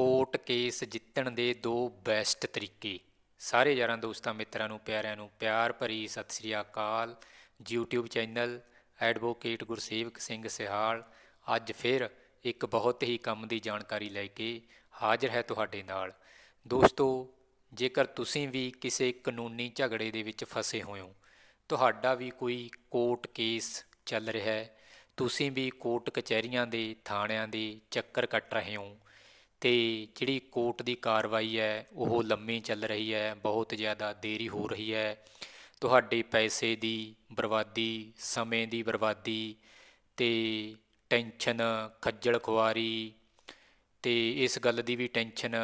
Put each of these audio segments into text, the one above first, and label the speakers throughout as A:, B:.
A: Court case ਜਿੱਤਣ ਦੇ ਦੋ ਬੈਸਟ ਤਰੀਕੇ। ਸਾਰੇ ਯਾਰਾਂ ਦੋਸਤਾਂ, ਮਿੱਤਰਾਂ ਨੂੰ, ਪਿਆਰਿਆਂ ਨੂੰ ਪਿਆਰ ਭਰੀ ਸਤਿ ਸ੍ਰੀ ਅਕਾਲ। YouTube channel advocate Gursewak Singh Sihal. ਅੱਜ ਫਿਰ ਇੱਕ ਬਹੁਤ ਹੀ ਕੰਮ ਦੀ ਜਾਣਕਾਰੀ ਲੈ ਕੇ ਹਾਜ਼ਰ ਹੈ ਤੁਹਾਡੇ ਨਾਲ। ਦੋਸਤੋ, ਜੇਕਰ ਤੁਸੀਂ ਵੀ ਕਿਸੇ ਕਾਨੂੰਨੀ ਝਗੜੇ ਦੇ ਵਿੱਚ ਫਸੇ ਹੋਏ ਹੋ, ਤੁਹਾਡਾ ਵੀ ਕੋਈ ਕੋਰਟ ਕੇਸ ਚੱਲ ਰਿਹਾ ਹੈ। ਤੁਸੀਂ ਵੀ ਕੋਰਟ ਕਚਹਿਰੀਆਂ ਦੇ, ਥਾਣਿਆਂ ਦੇ ਚੱਕਰ ਕੱਟ ਰਹੇ ਹੋ। ਤੇ ਜਿਹੜੀ ਕੋਰਟ ਦੀ ਕਾਰਵਾਈ ਹੈ, ਉਹ ਲੰਮੀ ਚੱਲ ਰਹੀ ਹੈ, ਬਹੁਤ ਜ਼ਿਆਦਾ ਦੇਰੀ ਹੋ ਰਹੀ ਹੈ। ਤੁਹਾਡੇ ਪੈਸੇ ਦੀ ਬਰਬਾਦੀ, ਸਮੇਂ ਦੀ ਬਰਬਾਦੀ ਤੇ ਟੈਨਸ਼ਨ, ਖੱਜਲ ਖੁਆਰੀ ਤੇ ਇਸ ਗੱਲ ਦੀ ਵੀ ਟੈਨਸ਼ਨ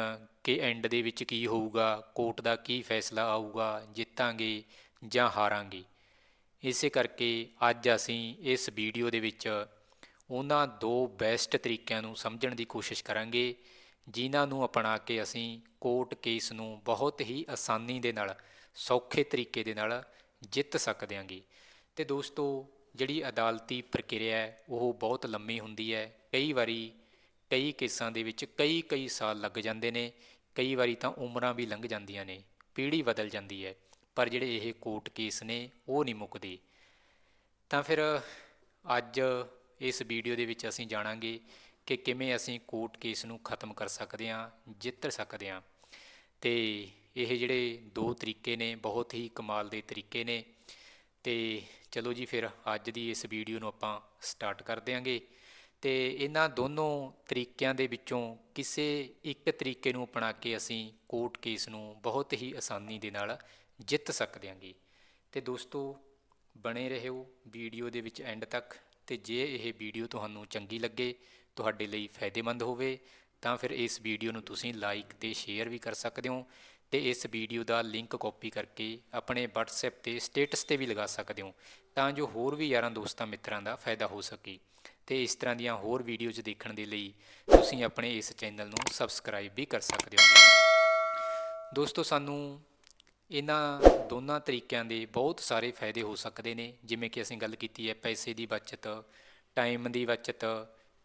A: ਕਿ ਐਂਡ ਦੇ ਵਿੱਚ ਕੀ ਹੋਊਗਾ, ਕੋਰਟ ਦਾ ਕੀ ਫੈਸਲਾ ਆਊਗਾ, ਜਿੱਤਾਂਗੇ ਜਾਂ ਹਾਰਾਂਗੇ। ਇਸੇ ਕਰਕੇ ਅੱਜ ਅਸੀਂ ਇਸ ਵੀਡੀਓ ਦੇ ਵਿੱਚ ਉਹਨਾਂ ਦੋ ਬੈਸਟ ਤਰੀਕਿਆਂ ਨੂੰ ਸਮਝਣ ਦੀ ਕੋਸ਼ਿਸ਼ ਕਰਾਂਗੇ। ਜਿਨ੍ਹਾਂ ਨੂੰ ਅਪਣਾ ਕੇ ਅਸੀਂ ਕੋਰਟ ਕੇਸ ਨੂੰ ਬਹੁਤ ਹੀ ਆਸਾਨੀ ਦੇ ਨਾਲ, ਸੌਖੇ ਤਰੀਕੇ ਦੇ ਨਾਲ ਜਿੱਤ ਸਕਦੇ ਹਾਂਗੇ। ਤੇ ਦੋਸਤੋ, ਜਿਹੜੀ ਅਦਾਲਤੀ ਪ੍ਰਕਿਰਿਆ ਹੈ, ਉਹ ਬਹੁਤ ਲੰਮੀ ਹੁੰਦੀ ਹੈ। ਕਈ ਵਾਰੀ ਕਈ ਕੇਸਾਂ ਦੇ ਵਿੱਚ ਕਈ ਕਈ ਸਾਲ ਲੱਗ ਜਾਂਦੇ ਨੇ, ਕਈ ਵਾਰੀ ਤਾਂ ਉਮਰਾਂ ਵੀ ਲੰਘ ਜਾਂਦੀਆਂ ਨੇ, ਪੀੜ੍ਹੀ ਬਦਲ ਜਾਂਦੀ ਹੈ, ਪਰ ਜਿਹੜੇ ਇਹ ਕੋਰਟ ਕੇਸ ਨੇ, ਉਹ ਨਹੀਂ ਮੁੱਕਦੇ। ਤਾਂ ਫਿਰ ਅੱਜ ਇਸ ਵੀਡੀਓ ਦੇ ਵਿੱਚ ਅਸੀਂ ਜਾਣਾਂਗੇ ਕਿ ਕਿਵੇਂ ਅਸੀਂ ਕੋਰਟ ਕੇਸ ਨੂੰ ਖਤਮ ਕਰ ਸਕਦੇ ਹਾਂ, ਜਿੱਤ ਸਕਦੇ ਹਾਂ। ਤੇ ਇਹ ਜਿਹੜੇ ਦੋ ਤਰੀਕੇ ਨੇ, ਬਹੁਤ ਹੀ ਕਮਾਲ ਦੇ ਤਰੀਕੇ ਨੇ। ਤੇ ਚਲੋ ਜੀ, ਫਿਰ ਅੱਜ ਦੀ ਇਸ ਵੀਡੀਓ ਨੂੰ ਆਪਾਂ ਸਟਾਰਟ ਕਰ ਦਿਆਂਗੇ। ਤੇ ਇਹਨਾਂ ਦੋਨੋਂ ਤਰੀਕਿਆਂ ਦੇ ਵਿੱਚੋਂ ਕਿਸੇ ਇੱਕ ਤਰੀਕੇ ਨੂੰ ਅਪਣਾ ਕੇ ਅਸੀਂ ਕੋਰਟ ਕੇਸ ਨੂੰ ਬਹੁਤ ਹੀ ਆਸਾਨੀ ਦੇ ਨਾਲ ਜਿੱਤ ਸਕਦੇ ਹਾਂਗੇ। ਤੇ ਦੋਸਤੋ, ਬਣੇ ਰਹੋ ਵੀਡੀਓ ਦੇ ਵਿੱਚ ਐਂਡ ਤੱਕ। ਤੇ ਜੇ ਇਹ ਵੀਡੀਓ ਤੁਹਾਨੂੰ ਚੰਗੀ ਲੱਗੇ ਤੁਹਾਡੇ ਲਈ ਫਾਇਦੇਮੰਦ ਹੋਵੇ, ਤਾਂ ਫਿਰ ਇਸ ਵੀਡੀਓ ਨੂੰ ਤੁਸੀਂ ਲਾਈਕ ਤੇ ਸ਼ੇਅਰ ਵੀ ਕਰ ਸਕਦੇ ਹੋ ਤੇ ਇਸ ਵੀਡੀਓ ਦਾ ਲਿੰਕ ਕਾਪੀ ਕਰਕੇ ਆਪਣੇ WhatsApp ਤੇ ਸਟੇਟਸ ਤੇ ਵੀ ਲਗਾ ਸਕਦੇ ਹੋ, ਤਾਂ ਜੋ ਹੋਰ ਵੀ ਯਾਰਾਂ ਦੋਸਤਾਂ ਮਿੱਤਰਾਂ ਦਾ ਫਾਇਦਾ ਹੋ ਸਕੇ। ਤੇ ਇਸ ਤਰ੍ਹਾਂ ਦੀਆਂ ਹੋਰ ਵੀਡੀਓਜ਼ ਦੇਖਣ ਦੇ ਲਈ ਤੁਸੀਂ ਆਪਣੇ ਇਸ ਚੈਨਲ ਨੂੰ ਸਬਸਕ੍ਰਾਈਬ ਵੀ ਕਰ ਸਕਦੇ ਹੋ। ਦੋਸਤੋ, ਸਾਨੂੰ ਇਹਨਾਂ ਦੋਨਾਂ ਤਰੀਕਿਆਂ ਦੇ ਬਹੁਤ ਸਾਰੇ ਫਾਇਦੇ ਹੋ ਸਕਦੇ ਨੇ, ਜਿਵੇਂ ਕਿ ਅਸੀਂ ਗੱਲ ਕੀਤੀ ਹੈ ਪੈਸੇ ਦੀ ਬਚਤ ਟਾਈਮ ਦੀ ਬਚਤ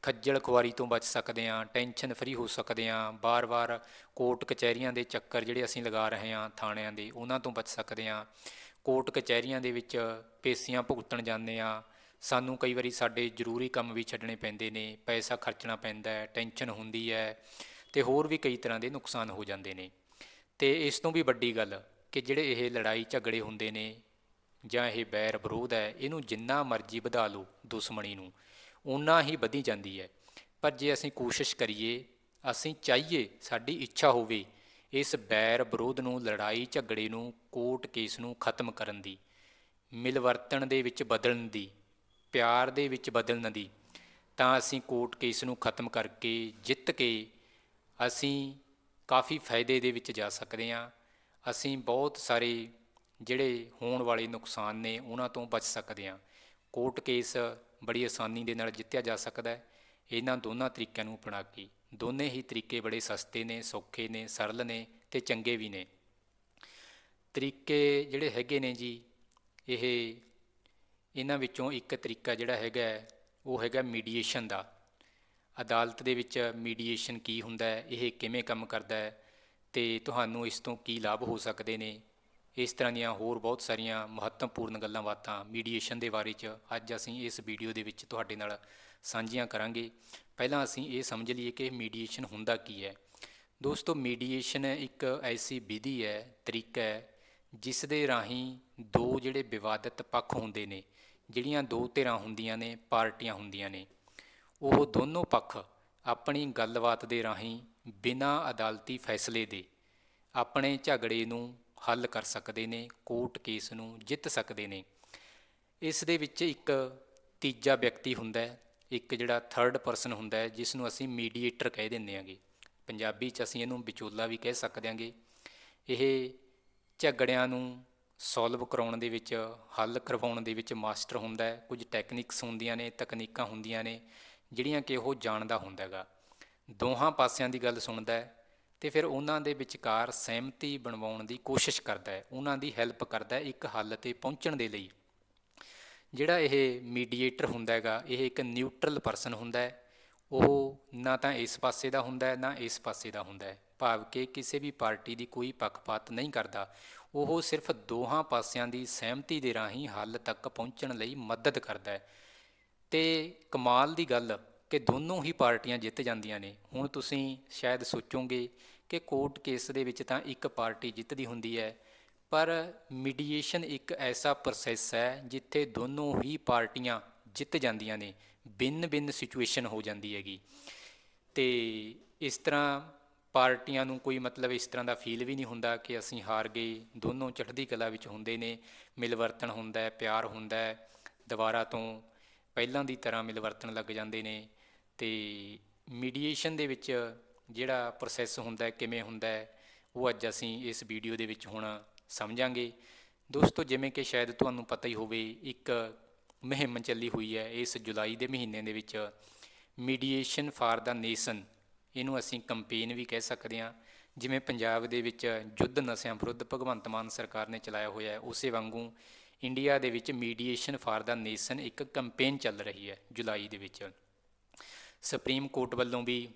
A: ਖੱਜਲ ਖੁਆਰੀ ਤੋਂ ਬਚ ਸਕਦੇ ਹਾਂ, ਟੈਨਸ਼ਨ ਫਰੀ ਹੋ ਸਕਦੇ ਹਾਂ, ਬਾਰ-ਬਾਰ ਕੋਰਟ ਕਚਹਿਰੀਆਂ ਦੇ ਚੱਕਰ ਜਿਹੜੇ ਅਸੀਂ ਲਗਾ ਰਹੇ ਹਾਂ ਥਾਣਿਆਂ ਦੇ, ਉਹਨਾਂ ਤੋਂ ਬਚ ਸਕਦੇ ਹਾਂ। ਕੋਰਟ ਕਚਹਿਰੀਆਂ ਦੇ ਵਿੱਚ ਪੇਸੀਆਂ ਭੁਗਤਣ ਜਾਂਦੇ ਹਾਂ। ਸਾਨੂੰ ਕਈ ਵਾਰੀ ਸਾਡੇ ਜ਼ਰੂਰੀ ਕੰਮ ਵੀ ਛੱਡਣੇ ਪੈਂਦੇ ਨੇ, ਪੈਸਾ ਖਰਚਣਾ ਪੈਂਦਾ ਹੈ, ਟੈਨਸ਼ਨ ਹੁੰਦੀ ਹੈ ਤੇ ਹੋਰ ਵੀ ਕਈ ਤਰ੍ਹਾਂ ਦੇ ਨੁਕਸਾਨ ਹੋ ਜਾਂਦੇ ਨੇ। ਤੇ ਇਸ ਤੋਂ ਵੀ ਵੱਡੀ ਗੱਲ ਕਿ ਜਿਹੜੇ ਇਹ ਲੜਾਈ ਝਗੜੇ ਹੁੰਦੇ ਨੇ ਜਾਂ ਇਹ ਬੈਰ ਵਿਰੋਧ ਹੈ, ਇਹਨੂੰ ਜਿੰਨਾ ਮਰਜ਼ੀ ਵਧਾ ਲਓ ਦੁਸ਼ਮਣੀ ਨੂੰ। ਉਨਾ ਹੀ ਵਧੀ ਜਾਂਦੀ ਹੈ। ਪਰ ਜੇ ਅਸੀਂ ਕੋਸ਼ਿਸ਼ ਕਰੀਏ, ਅਸੀਂ ਚਾਹੀਏ ਸਾਡੀ ਇੱਛਾ ਹੋਵੇ ਇਸ ਬੈਰ ਵਿਰੋਧ ਨੂੰ, ਲੜਾਈ ਝਗੜੇ ਨੂੰ, ਕੋਰਟ ਕੇਸ ਨੂੰ ਖਤਮ ਕਰਨ ਦੀ, ਮਿਲਵਰਤਣ ਦੇ ਵਿੱਚ ਬਦਲਣ ਦੀ, ਪਿਆਰ ਦੇ ਵਿੱਚ ਬਦਲਣ ਦੀ, ਤਾਂ ਅਸੀਂ ਕੋਰਟ ਕੇਸ ਨੂੰ ਖਤਮ ਕਰਕੇ ਜਿੱਤ ਕੇ ਅਸੀਂ ਕਾਫੀ ਫਾਇਦੇ ਦੇ ਵਿੱਚ ਜਾ ਸਕਦੇ ਹਾਂ। ਅਸੀਂ ਬਹੁਤ ਸਾਰੇ ਜਿਹੜੇ ਹੋਣ ਵਾਲੇ ਨੁਕਸਾਨ ਨੇ, ਉਹਨਾਂ ਤੋਂ ਬਚ ਸਕਦੇ ਹਾਂ। ਕੋਰਟ ਕੇਸ ਬੜੀ ਆਸਾਨੀ ਦੇ ਨਾਲ ਜਿੱਤਿਆ ਜਾ ਸਕਦਾ ਹੈ। ਇਹਨਾਂ ਦੋਨਾਂ ਤਰੀਕਿਆਂ ਨੂੰ ਅਪਣਾ ਕੇ ਦੋਨੇ ਹੀ ਤਰੀਕੇ ਬੜੇ ਸਸਤੇ ਨੇ, ਸੌਖੇ ਨੇ, ਸਰਲ ਨੇ ਤੇ ਚੰਗੇ ਵੀ ਨੇ। ਤਰੀਕੇ ਜਿਹੜੇ ਹੈਗੇ ਨੇ ਜੀ, ਇਹ ਇਹਨਾਂ ਵਿੱਚੋਂ ਇੱਕ ਤਰੀਕਾ ਜਿਹੜਾ ਹੈਗਾ ਉਹ ਹੈਗਾ ਮੀਡੀਏਸ਼ਨ ਦਾ। ਅਦਾਲਤ ਦੇ ਵਿੱਚ ਮੀਡੀਏਸ਼ਨ ਕੀ ਹੁੰਦਾ ਹੈ, ਇਹ ਕਿਵੇਂ ਕੰਮ ਕਰਦਾ ਹੈ ਤੇ ਤੁਹਾਨੂੰ ਇਸ ਤੋਂ ਕੀ ਲਾਭ ਹੋ ਸਕਦੇ ਨੇ ਇਸ ਤਰ੍ਹਾਂ ਦੀਆਂ ਹੋਰ ਬਹੁਤ ਸਾਰੀਆਂ ਮਹੱਤਵਪੂਰਨ ਗੱਲਾਂ ਬਾਤਾਂ ਮੀਡੀਏਸ਼ਨ ਦੇ ਬਾਰੇ 'ਚ ਅੱਜ ਅਸੀਂ ਇਸ ਵੀਡੀਓ ਦੇ ਵਿੱਚ ਤੁਹਾਡੇ ਨਾਲ ਸਾਂਝੀਆਂ ਕਰਾਂਗੇ। ਪਹਿਲਾਂ ਅਸੀਂ ਇਹ ਸਮਝ ਲਈਏ ਕਿ ਮੀਡੀਏਸ਼ਨ ਹੁੰਦਾ ਕੀ ਹੈ। ਦੋਸਤੋ ਮੀਡੀਏਸ਼ਨ ਇੱਕ ਐਸੀ ਵਿਧੀ ਹੈ, ਤਰੀਕਾ ਹੈ ਜਿਸ ਦੇ ਰਾਹੀਂ ਦੋ ਜਿਹੜੇ ਵਿਵਾਦਤ ਪੱਖ ਹੁੰਦੇ ਨੇ, ਜਿਹੜੀਆਂ ਦੋ ਧਿਰਾਂ ਹੁੰਦੀਆਂ ਨੇ, ਪਾਰਟੀਆਂ ਹੁੰਦੀਆਂ ਨੇ, ਉਹ ਦੋਨੋਂ ਪੱਖ ਆਪਣੀ ਗੱਲਬਾਤ ਦੇ ਰਾਹੀਂ ਬਿਨਾਂ ਅਦਾਲਤੀ ਫੈਸਲੇ ਦੇ ਆਪਣੇ ਝਗੜੇ ਨੂੰ ਹੱਲ ਕਰ ਸਕਦੇ ਨੇ, ਕੋਰਟ ਕੇਸ ਨੂੰ ਜਿੱਤ ਸਕਦੇ ਨੇ। ਇਸ ਦੇ ਵਿੱਚ ਇੱਕ ਤੀਜਾ ਵਿਅਕਤੀ ਹੁੰਦਾ ਹੈ, ਇੱਕ ਜਿਹੜਾ ਥਰਡ ਪਰਸਨ ਹੁੰਦਾ ਹੈ, ਜਿਸ ਨੂੰ ਅਸੀਂ ਮੀਡੀਏਟਰ ਕਹਿ ਦਿੰਦੇ ਹਾਂਗੇ। ਪੰਜਾਬੀ 'ਚ ਅਸੀਂ ਇਹਨੂੰ ਵਿਚੋਲਾ ਵੀ ਕਹਿ ਸਕਦੇ ਹਾਂਗੇ। ਇਹ ਝਗੜਿਆਂ ਨੂੰ ਸੋਲਵ ਕਰਾਉਣ ਦੇ ਵਿੱਚ, ਹੱਲ ਕਰਵਾਉਣ ਦੇ ਵਿੱਚ ਮਾਸਟਰ ਹੁੰਦਾ ਹੈ। ਕੁਝ ਟੈਕਨੀਕਸ ਹੁੰਦੀਆਂ ਨੇ, ਤਕਨੀਕਾਂ ਹੁੰਦੀਆਂ ਨੇ, ਜਿਹੜੀਆਂ ਕਿ ਉਹ ਜਾਣਦਾ ਹੁੰਦਾ ਹੈਗਾ। ਦੋਹਾਂ ਪਾਸਿਆਂ ਦੀ ਗੱਲ ਸੁਣਦਾ ਹੈ। ਤੇ ਫਿਰ ਉਹਨਾਂ ਦੇ ਵਿਚਕਾਰ ਸਹਿਮਤੀ ਬਣਵਾਉਣ ਦੀ ਕੋਸ਼ਿਸ਼ ਕਰਦਾ ਹੈ, ਉਹਨਾਂ ਦੀ ਹੈਲਪ ਕਰਦਾ ਹੈ ਇੱਕ ਹੱਲ ਤੇ ਪਹੁੰਚਣ ਦੇ ਲਈ। ਜਿਹੜਾ ਇਹ ਮੀਡੀਏਟਰ ਹੁੰਦਾ ਹੈਗਾ, ਇਹ ਇੱਕ ਨਿਊਟਰਲ ਪਰਸਨ ਹੁੰਦਾ ਹੈ, ਉਹ ਨਾ ਤਾਂ ਇਸ ਪਾਸੇ ਦਾ ਹੁੰਦਾ ਹੈ, ਨਾ ਇਸ ਪਾਸੇ ਦਾ ਹੁੰਦਾ ਹੈ। ਭਾਵ ਕਿ ਕਿਸੇ ਵੀ ਪਾਰਟੀ ਦੀ ਕੋਈ ਪੱਖਪਾਤ ਨਹੀਂ ਕਰਦਾ। ਉਹ ਸਿਰਫ ਦੋਹਾਂ ਪਾਸਿਆਂ ਦੀ ਸਹਿਮਤੀ ਦੇ ਰਾਹੀਂ ਹੱਲ ਤੱਕ ਪਹੁੰਚਣ ਲਈ ਮਦਦ ਕਰਦਾ ਹੈ। ਤੇ ਕਮਾਲ ਦੀ ਗੱਲ ਕਿ ਦੋਨੋਂ ਹੀ ਪਾਰਟੀਆਂ ਜਿੱਤ ਜਾਂਦੀਆਂ ਨੇ। ਹੁਣ ਤੁਸੀਂ ਸ਼ਾਇਦ ਸੋਚੋਗੇ ਕਿ ਕੋਰਟ ਕੇਸ ਦੇ ਵਿੱਚ ਤਾਂ ਇੱਕ ਪਾਰਟੀ ਜਿੱਤਦੀ ਹੁੰਦੀ ਹੈ, ਪਰ ਮੀਡੀਏਸ਼ਨ ਇੱਕ ਐਸਾ ਪ੍ਰੋਸੈਸ ਹੈ ਜਿੱਥੇ ਦੋਨੋਂ ਹੀ ਪਾਰਟੀਆਂ ਜਿੱਤ ਜਾਂਦੀਆਂ ਨੇ ਬਿਨ ਬਿੰਨ ਸਿਚੁਏਸ਼ਨ ਹੋ ਜਾਂਦੀ ਹੈਗੀ। ਤੇ ਇਸ ਤਰ੍ਹਾਂ ਪਾਰਟੀਆਂ ਨੂੰ ਕੋਈ ਮਤਲਬ ਇਸ ਤਰ੍ਹਾਂ ਦਾ ਫੀਲ ਵੀ ਨਹੀਂ ਹੁੰਦਾ ਕਿ ਅਸੀਂ ਹਾਰ ਗਏ, ਦੋਨੋਂ ਚੜ੍ਹਦੀ ਕਲਾ ਵਿੱਚ ਹੁੰਦੇ ਨੇ, ਮਿਲਵਰਤਨ ਹੁੰਦਾ ਹੈ, ਪਿਆਰ ਹੁੰਦਾ ਹੈ, ਦੁਬਾਰਾ ਤੋਂ ਪਹਿਲਾਂ ਦੀ ਤਰ੍ਹਾਂ ਮਿਲਵਰਤਨ ਲੱਗ ਜਾਂਦੇ ਨੇ। ਤੇ ਮੀਡੀਏਸ਼ਨ ਦੇ ਵਿੱਚ ਜਿਹੜਾ ਪ੍ਰੋਸੈਸ ਹੁੰਦਾ ਹੈ, ਕਿਵੇਂ ਹੁੰਦਾ ਹੈ, ਉਹ ਅੱਜ ਅਸੀਂ ਇਸ ਵੀਡੀਓ ਦੇ ਵਿੱਚ ਹੁਣ ਸਮਝਾਂਗੇ। ਦੋਸਤੋ, ਜਿਵੇਂ ਕਿ ਸ਼ਾਇਦ ਤੁਹਾਨੂੰ ਪਤਾ ਹੀ ਹੋਵੇ, ਇੱਕ ਮੁਹਿੰਮ ਚੱਲੀ ਹੋਈ ਹੈ ਇਸ ਜੁਲਾਈ ਦੇ ਮਹੀਨੇ ਦੇ ਵਿੱਚ। ਮੀਡੀਏਸ਼ਨ ਫਾਰ ਦਾ ਨੇਸ਼ਨ ਇਹਨੂੰ ਅਸੀਂ ਕੰਪੇਨ ਵੀ ਕਹਿ ਸਕਦੇ ਹਾਂ। ਜਿਵੇਂ ਪੰਜਾਬ ਦੇ ਵਿੱਚ ਯੁੱਧ ਨਸ਼ਿਆਂ ਵਿਰੁੱਧ ਭਗਵੰਤ ਮਾਨ ਸਰਕਾਰ ਨੇ ਚਲਾਇਆ ਹੋਇਆ ਹੈ, ਉਸੇ ਵਾਂਗੂ ਇੰਡੀਆ ਦੇ ਵਿੱਚ ਮੀਡੀਏਸ਼ਨ ਫਾਰ ਦਾ ਨੇਸ਼ਨ ਇੱਕ ਕੰਪੇਨ ਚੱਲ ਰਹੀ ਹੈ ਜੁਲਾਈ ਦੇ ਵਿੱਚ। ਸੁਪਰੀਮ ਕੋਰਟ ਵੱਲੋਂ ਵੀ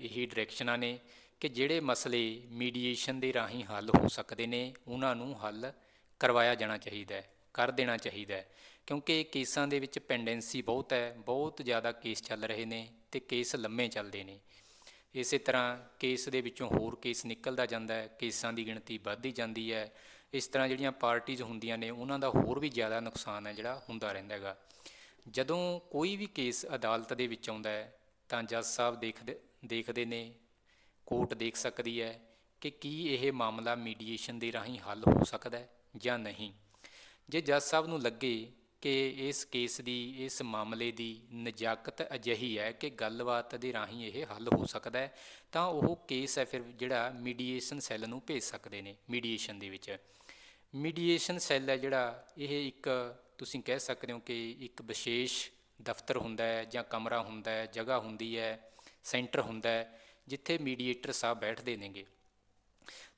A: ਇਹੀ ਡਾਇਰੈਕਸ਼ਨਾਂ ਨੇ ਕਿ ਜਿਹੜੇ ਮਸਲੇ ਮੀਡੀਏਸ਼ਨ ਦੇ ਰਾਹੀਂ ਹੱਲ ਹੋ ਸਕਦੇ ਨੇ, ਉਹਨਾਂ ਨੂੰ ਹੱਲ ਕਰਵਾਇਆ ਜਾਣਾ ਚਾਹੀਦਾ ਹੈ, ਕਰ ਦੇਣਾ ਚਾਹੀਦਾ ਹੈ। ਕਿਉਂਕਿ ਕੇਸਾਂ ਦੇ ਵਿੱਚ ਪੈਂਡੈਂਸੀ ਬਹੁਤ ਹੈ, ਬਹੁਤ ਜ਼ਿਆਦਾ ਕੇਸ ਚੱਲ ਰਹੇ ਨੇ ਤੇ ਕੇਸ ਲੰਮੇ ਚੱਲਦੇ ਨੇ। ਇਸੇ ਤਰ੍ਹਾਂ ਕੇਸ ਦੇ ਵਿੱਚੋਂ ਹੋਰ ਕੇਸ ਨਿਕਲਦਾ ਜਾਂਦਾ ਹੈ, ਕੇਸਾਂ ਦੀ ਗਿਣਤੀ ਵੱਧਦੀ ਜਾਂਦੀ ਹੈ। ਇਸ ਤਰ੍ਹਾਂ ਜਿਹੜੀਆਂ ਪਾਰਟੀਆਂ ਹੁੰਦੀਆਂ ਨੇ, ਉਹਨਾਂ ਦਾ ਹੋਰ ਵੀ ਜ਼ਿਆਦਾ ਨੁਕਸਾਨ ਹੈ ਜਿਹੜਾ ਹੁੰਦਾ ਰਹਿੰਦਾ ਹੈਗਾ। ਜਦੋਂ ਕੋਈ ਵੀ ਕੇਸ ਅਦਾਲਤ ਦੇ ਵਿੱਚ ਆਉਂਦਾ ਹੈ, ਤਾਂ ਜੱਜ ਸਾਹਿਬ ਦੇਖਦੇ ਦੇਖਦੇ ਨੇ, ਕੋਰਟ ਦੇਖ ਸਕਦੀ ਹੈ ਕਿ ਕੀ ਇਹ ਮਾਮਲਾ ਮੀਡੀਏਸ਼ਨ ਦੇ ਰਾਹੀਂ ਹੱਲ ਹੋ ਸਕਦਾ ਹੈ ਜਾਂ ਨਹੀਂ। ਜੇ ਜੱਜ ਸਾਹਿਬ ਨੂੰ ਲੱਗੇ ਕਿ ਇਸ ਕੇਸ ਦੀ, ਇਸ ਮਾਮਲੇ ਦੀ ਨਜਾਕਤ ਅਜਿਹੀ ਹੈ ਕਿ ਗੱਲਬਾਤ ਦੇ ਰਾਹੀਂ ਇਹ ਹੱਲ ਹੋ ਸਕਦਾ ਹੈ, ਤਾਂ ਉਹ ਕੇਸ ਹੈ ਫਿਰ ਜਿਹੜਾ ਮੀਡੀਏਸ਼ਨ ਸੈੱਲ ਨੂੰ ਭੇਜ ਸਕਦੇ ਨੇ ਮੀਡੀਏਸ਼ਨ ਦੇ ਵਿੱਚ। ਮੀਡੀਏਸ਼ਨ ਸੈੱਲ ਹੈ ਜਿਹੜਾ, ਇਹ ਇੱਕ ਤੁਸੀਂ ਕਹਿ ਸਕਦੇ ਹੋ ਕਿ ਇੱਕ ਵਿਸ਼ੇਸ਼ ਦਫ਼ਤਰ ਹੁੰਦਾ ਹੈ ਜਾਂ ਕਮਰਾ ਹੁੰਦਾ ਹੈ, ਜਗ੍ਹਾ ਹੁੰਦੀ ਹੈ। ਸੈਂਟਰ ਹੁੰਦਾ ਹੈ, ਜਿੱਥੇ ਮੀਡੀਏਟਰ ਸਾਹਿਬ ਬੈਠਦੇ ਨੇਗੇ।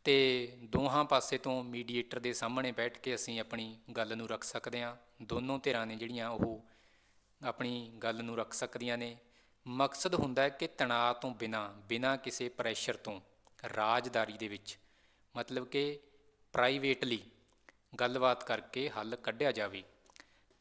A: ਤੇ ਦੋਹਾਂ ਪਾਸੇ ਤੋਂ ਮੀਡੀਏਟਰ ਦੇ ਸਾਹਮਣੇ ਬੈਠ ਕੇ ਅਸੀਂ ਆਪਣੀ ਗੱਲ ਨੂੰ ਰੱਖ ਸਕਦੇ ਹਾਂ। ਦੋਨੋਂ ਧਿਰਾਂ ਨੇ ਜਿਹੜੀਆਂ ਉਹ ਆਪਣੀ ਗੱਲ ਨੂੰ ਰੱਖ ਸਕਦੀਆਂ ਨੇ। ਮਕਸਦ ਹੁੰਦਾ ਹੈ ਕਿ ਤਣਾਅ ਤੋਂ ਬਿਨਾ ਬਿਨਾ ਕਿਸੇ ਪ੍ਰੈਸ਼ਰ ਤੋਂ, ਰਾਜਦਾਰੀ ਦੇ ਵਿੱਚ, ਮਤਲਬ ਕਿ ਪ੍ਰਾਈਵੇਟਲੀ ਗੱਲਬਾਤ ਕਰਕੇ ਹੱਲ ਕੱਢਿਆ ਜਾਵੇ।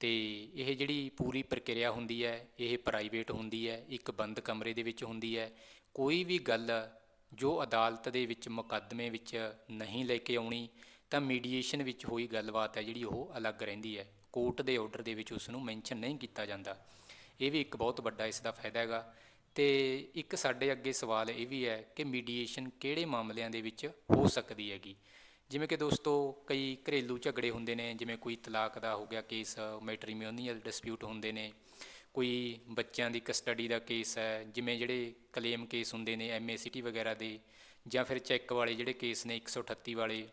A: ਤੇ ਇਹ ਜਿਹੜੀ ਪੂਰੀ ਪ੍ਰਕਿਰਿਆ ਹੁੰਦੀ ਹੈ, ਇਹ ਪ੍ਰਾਈਵੇਟ ਹੁੰਦੀ ਹੈ, ਇੱਕ ਬੰਦ ਕਮਰੇ ਦੇ ਵਿੱਚ ਹੁੰਦੀ ਹੈ, ਕੋਈ ਵੀ ਗੱਲ ਜੋ ਅਦਾਲਤ ਦੇ ਵਿੱਚ ਮੁਕੱਦਮੇ ਵਿੱਚ ਨਹੀਂ ਲੈ ਕੇ ਆਉਣੀ, ਤਾਂ ਮੀਡੀਏਸ਼ਨ ਵਿੱਚ ਹੋਈ ਗੱਲਬਾਤ ਹੈ ਜਿਹੜੀ ਉਹ ਅਲੱਗ ਰਹਿੰਦੀ ਹੈ। ਕੋਰਟ ਦੇ ਆਰਡਰ ਦੇ ਵਿੱਚ ਉਸ ਨੂੰ ਮੈਂਸ਼ਨ ਨਹੀਂ ਕੀਤਾ ਜਾਂਦਾ। ਇਹ ਵੀ ਇੱਕ ਬਹੁਤ ਵੱਡਾ ਇਸ ਦਾ ਫਾਇਦਾ ਹੈਗਾ। ਤੇ ਇੱਕ ਸਾਡੇ ਅੱਗੇ ਸਵਾਲ ਇਹ ਵੀ ਹੈ ਕਿ ਮੀਡੀਏਸ਼ਨ ਕਿਹੜੇ ਮਾਮਲਿਆਂ ਦੇ ਵਿੱਚ ਹੋ ਸਕਦੀ ਹੈਗੀ? ਜਿਵੇਂ ਕਿ ਦੋਸਤੋ, ਕਈ ਘਰੇਲੂ ਝਗੜੇ ਹੁੰਦੇ ਨੇ, ਜਿਵੇਂ ਕੋਈ ਤਲਾਕ ਦਾ ਹੋ ਗਿਆ ਕੇਸ ਮੈਟਰੀਮੋਨੀਅਲ ਡਿਸਪਿਊਟ ਹੁੰਦੇ ਨੇ, ਕੋਈ ਬੱਚਿਆਂ ਦੀ ਕਸਟਡੀ ਦਾ ਕੇਸ ਹੈ, ਜਿਵੇਂ ਜਿਹੜੇ ਕਲੇਮ ਕੇਸ ਹੁੰਦੇ ਨੇ ਐਮਏਸੀਟੀ ਵਗੈਰਾ ਦੇ, ਜਾਂ ਫਿਰ ਚੈੱਕ ਵਾਲੇ ਜਿਹੜੇ ਕੇਸ ਨੇ 138 ਵਾਲੇ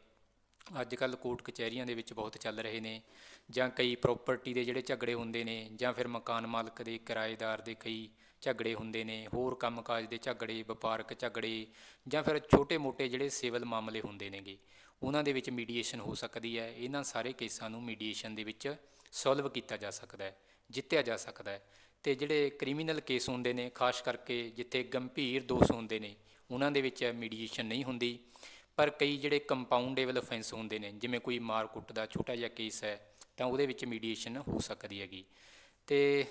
A: ਅੱਜ ਕੱਲ ਕੋਰਟ ਕਚਹਿਰੀਆਂ ਦੇ ਵਿੱਚ ਬਹੁਤ ਚੱਲ ਰਹੇ ਨੇ, ਜਾਂ ਕਈ ਪ੍ਰਾਪਰਟੀ ਦੇ ਜਿਹੜੇ ਝਗੜੇ ਹੁੰਦੇ ਨੇ, ਜਾਂ ਫਿਰ ਮਕਾਨ ਮਾਲਕ ਦੇ, ਕਿਰਾਏਦਾਰ ਦੇ ਕਈ ਝਗੜੇ ਹੁੰਦੇ ਨੇ, ਹੋਰ ਕੰਮਕਾਜ ਦੇ ਝਗੜੇ, ਵਪਾਰਕ ਝਗੜੇ, ਜਾਂ ਫਿਰ ਛੋਟੇ-ਮੋਟੇ ਜਿਹੜੇ ਸਿਵਲ ਮਾਮਲੇ ਹੁੰਦੇ ਨੇਗੇ। ਉਹਨਾਂ ਦੇ ਵਿੱਚ ਮੀਡੀਏਸ਼ਨ ਹੋ ਸਕਦੀ ਹੈ। ਇਹਨਾਂ ਸਾਰੇ ਕੇਸਾਂ ਨੂੰ ਮੀਡੀਏਸ਼ਨ ਦੇ ਵਿੱਚ ਸੋਲਵ ਕੀਤਾ ਜਾ ਸਕਦਾ ਹੈ, ਜਿੱਤਿਆ ਜਾ ਸਕਦਾ ਹੈ। ਤੇ ਜਿਹੜੇ ਕ੍ਰਿਮੀਨਲ ਕੇਸ ਹੁੰਦੇ ਨੇ, ਖਾਸ ਕਰਕੇ ਜਿੱਥੇ ਗੰਭੀਰ ਦੋਸ਼ ਹੁੰਦੇ ਨੇ, ਉਹਨਾਂ ਦੇ ਵਿੱਚ ਮੀਡੀਏਸ਼ਨ ਨਹੀਂ ਹੁੰਦੀ। ਪਰ ਕਈ ਜਿਹੜੇ ਕੰਪਾਊਂਡੇਬਲ ਅਫੈਂਸ ਹੁੰਦੇ ਨੇ, ਜਿਵੇਂ ਕੋਈ ਮਾਰ ਕੁੱਟ ਦਾ ਛੋਟਾ ਜਿਹਾ ਕੇਸ ਹੈ, ਤਾਂ ਉਹਦੇ ਵਿੱਚ ਮੀਡੀਏਸ਼ਨ ਹੋ ਸਕਦੀ ਹੈਗੀ। ਤੇ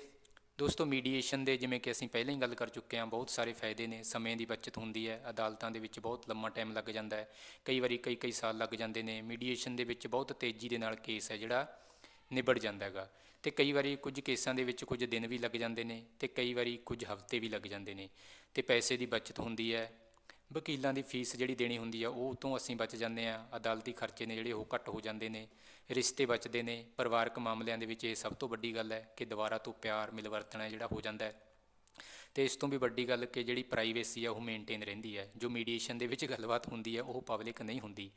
A: ਦੋਸਤੋ ਮੀਡੀਏਸ਼ਨ ਦੇ ਜਿਵੇਂ ਕਿ ਅਸੀਂ ਪਹਿਲਾਂ ਹੀ ਗੱਲ ਕਰ ਚੁੱਕੇ ਹਾਂ, ਬਹੁਤ ਸਾਰੇ ਫਾਇਦੇ ਨੇ। ਸਮੇਂ ਦੀ ਬਚਤ ਹੁੰਦੀ ਹੈ, ਅਦਾਲਤਾਂ ਦੇ ਵਿੱਚ ਬਹੁਤ ਲੰਮਾ ਟਾਈਮ ਲੱਗ ਜਾਂਦਾ ਹੈ। ਕਈ ਵਾਰੀ ਕਈ ਕਈ ਸਾਲ ਲੱਗ ਜਾਂਦੇ ਨੇ। ਮੀਡੀਏਸ਼ਨ ਦੇ ਵਿੱਚ ਬਹੁਤ ਤੇਜ਼ੀ ਦੇ ਨਾਲ ਕੇਸ ਹੈ ਜਿਹੜਾ ਨਿਬੜ ਜਾਂਦਾ ਹੈਗਾ। ਤੇ ਕਈ ਵਾਰੀ ਕੁਝ ਕੇਸਾਂ ਦੇ ਵਿੱਚ ਕੁਝ ਦਿਨ ਵੀ ਲੱਗ ਜਾਂਦੇ ਨੇ ਤੇ ਕਈ ਵਾਰੀ ਕੁਝ ਹਫ਼ਤੇ ਵੀ ਲੱਗ ਜਾਂਦੇ ਨੇ। ਤੇ ਪੈਸੇ ਦੀ ਬਚਤ ਹੁੰਦੀ ਹੈ ਵਕੀਲਾਂ ਦੀ ਫੀਸ ਜਿਹੜੀ ਦੇਣੀ ਹੁੰਦੀ ਆ, ਉਹ ਤੋਂ ਅਸੀਂ ਬਚ ਜਾਂਦੇ ਆ। ਅਦਾਲਤੀ ਖਰਚੇ ਨੇ ਜਿਹੜੇ ਉਹ ਘੱਟ ਹੋ ਜਾਂਦੇ ਨੇ। ਰਿਸ਼ਤੇ ਬਚਦੇ ਨੇ। ਪਰਿਵਾਰਕ ਮਾਮਲਿਆਂ ਦੇ ਵਿੱਚ ਇਹ ਸਭ ਤੋਂ ਵੱਡੀ ਗੱਲ ਹੈ ਕਿ ਦੁਬਾਰਾ ਤੋਂ ਪਿਆਰ ਮਿਲਵਰਤਣਾ ਜਿਹੜਾ ਹੋ ਜਾਂਦਾ ਹੈ। ਤੇ ਇਸ ਤੋਂ ਵੀ ਵੱਡੀ ਗੱਲ ਕਿ ਜਿਹੜੀ ਪ੍ਰਾਈਵੇਸੀ ਆ, ਉਹ ਮੇਨਟੇਨ ਰਹਿੰਦੀ ਹੈ। ਜੋ ਮੀਡੀਏਸ਼ਨ ਦੇ ਵਿੱਚ ਗੱਲਬਾਤ ਹੁੰਦੀ ਹੈ, ਉਹ ਪਬਲਿਕ ਨਹੀਂ ਹੁੰਦੀ।